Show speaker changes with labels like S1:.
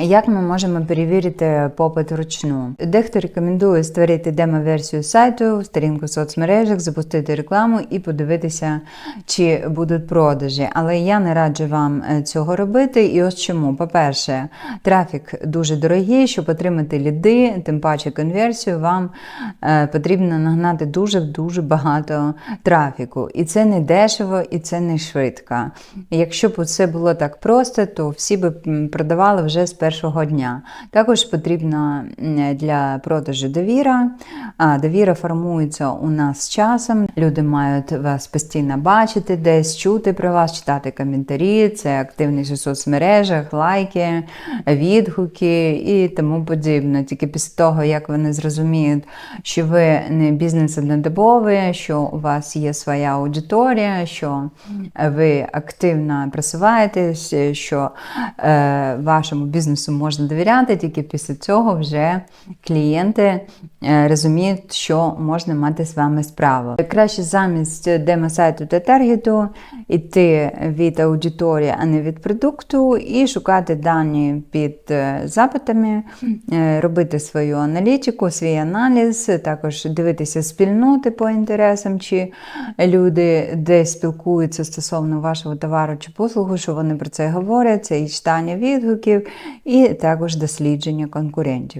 S1: Як ми можемо перевірити попит вручну? Дехто рекомендує створити демо-версію сайту, сторінку в соцмережах, запустити рекламу і подивитися, чи будуть продажі. Але я не раджу вам е, цього робити. І ось чому. По-перше, трафік дуже дорогий, щоб отримати ліди, тим паче конверсію, вам е, потрібно нагнати дуже-дуже багато трафіку. І це не дешево, і це не швидко. Якщо б це було так просто, то всі б продавали вже з першого дня. Також потрібна для продажу довіра. А довіра формується у нас з часом. Люди мають вас постійно бачити, десь чути про вас, читати коментарі, це активність у соцмережах, лайки, відгуки і тому подібне. Тільки після того, як вони зрозуміють, що ви не бізнес однодобовий, що у вас є своя аудиторія, що ви активно просуваєтесь, що е, вашому бізнесу можна довіряти, тільки після цього вже клієнти е, розуміють, що можна мати з вами справу. Краще замість демо-сайту та таргету йти від аудиторії, а не від продукту, і шукати дані під е, запитами, е, робити свою аналітику, свій аналіз, також дивитися спільноти по інтересам, чи люди десь спілкуються стосовно вашого товару чи послугу, що вони про це говорять, це і читання відгуків, і також дослідження конкурентів.